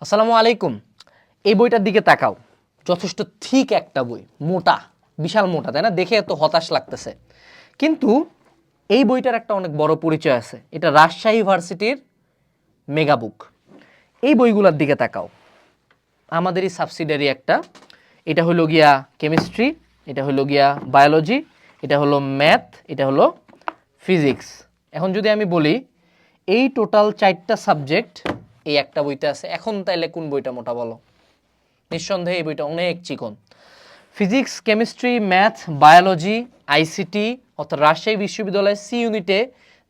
আসসালামু আলাইকুম। এই বইটার দিকে তাকাও। যথেষ্ট ঠিক একটা বই, মোটা, বিশাল মোটা, তাই না? দেখে এত হতাশ লাগতেছে। কিন্তু এই বইটার একটা অনেক বড় পরিচয় আছে। এটা রাজশাহী ভার্সিটির মেগা বুক। এই বইগুলোর দিকে তাকাও। আমাদেরই সাবসিডারি একটা। এটা হলো গিয়া কেমিস্ট্রি, এটা হলো গিয়া বায়োলজি, এটা হলো ম্যাথ, এটা হলো ফিজিক্স। এখন যদি আমি বলি, এই টোটাল চারটা সাবজেক্ট এই একটা বইতে আছে। এখন তাইলে কোন বইটা মোটা বলো? নিঃসন্দেহে এই বইটা অনেক চিকন। Physics chemistry math biology ICT অর্থাৎ রাজশাহী বিশ্ববিদ্যালয়ের সি ইউনিটে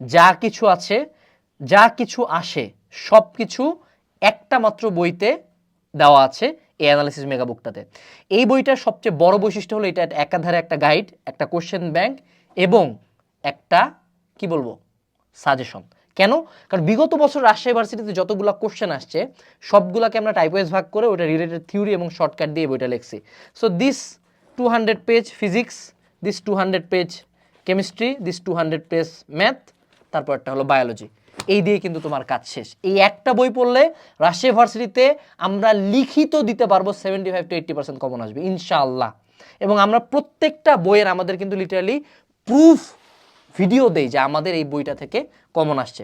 যা কিছু আছে, যা কিছু আসে সব কিছু একটা মাত্র বইতে দেওয়া আছে এই অ্যানালিসিস মেগা বুকটাতে এই বইটার সবচেয়ে বড় বৈশিষ্ট্য হলো এটা একাধারে একটা গাইড একটা কোশ্চেন ব্যাংক এবং একটা, কি বলব সাজেশন কেন? কারণ বিগত বছর রাজশাহী ভার্সিটিতে যতগুলো কোশ্চেন আসছে, সবগুলোকে আমরা টাইপওয়াইজ ভাগ করে ওটা রিলেটেড থিওরি এবং শর্টকাট দিয়ে বইটা লিখছি। So this two hundred page physics this two hundred page chemistry this two hundred page math তারপর একটা হলো বায়োলজি এই দিয়ে কিন্তু তোমার কাজ শেষ। এই একটা বই পড়লে রাজশাহী ভার্সিটিতে আমরা লিখিত দিতে পারব seventy five to eighty percent common আসবে, ইনশাআল্লাহ। এবং আমরা প্রত্যেকটা বইয়ের আমাদের কিন্তু লিটারালি প্রুফ ভিডিও দেই যে আমাদের এই বইটা থেকে কমন আসছে।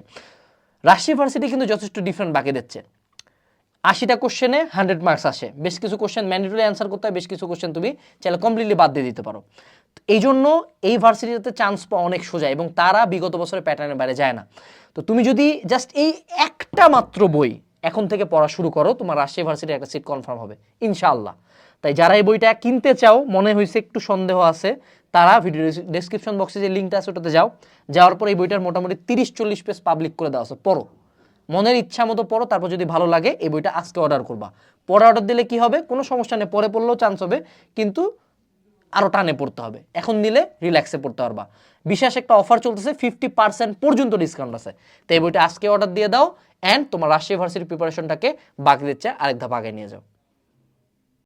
রাজশাহী ভার্সিটি কিন্তু যথেষ্ট ডিফারেন্ট বাকি দিচ্ছে। আশিটা কোশ্চেনে হান্ড্রেড মার্কস আসে। বেশ কিছু কোশ্চেন ম্যান্ডেটরি অ্যান্সার করতে হয়, বেশ কিছু কোশ্চেন তুমি চাইলে কমপ্লিটলি বাদ দিয়ে দিতে পারো। এই জন্য এই ভার্সিটিতে চান্স পাওয়া অনেক সোজা এবং তারা বিগত বছরের প্যাটার্নের বাইরে যায় না। তো তুমি যদি জাস্ট এই একটা মাত্র বই এখন থেকে পড়া শুরু করো, তোমার রাজশাহী ভার্সিটির একটা সিট কনফার্ম হবে, ইনশাআল্লাহ। তাই যারা এই বইটা কিনতে চাও, মনে হয়েছে একটু সন্দেহ আছে তারা ভিডিও ডেসক্রিপশন বক্সে যে লিঙ্কটা আছে, ওটাতে যাও। যাওয়ার পর এই বইটার মোটামুটি তিরিশ চল্লিশ পেজ পাবলিক করে দেওয়া আছে। পড়ো। মনের ইচ্ছা মতো পড়ো, তারপর যদি ভালো লাগে, এই বইটা আজকে অর্ডার করবা। পরে অর্ডার দিলে কি হবে? কোনো সমস্যা নেই, পরে পড়লেও চান্স হবে, কিন্তু আরও টানে পড়তে হবে। এখন নিলে রিল্যাক্সে পড়তে পারবা। বিশেষ একটা অফার চলতেছে ফিফটি পার্সেন্ট পর্যন্ত ডিসকাউন্ট আছে। তো এই বইটা আজকে অর্ডার দিয়ে দাও অ্যান্ড তোমার রাজশাহী ভার্সিটির প্রিপারেশনটাকে বাকি দিচ্ছে, আরেক ধাপ আগে নিয়ে যাও।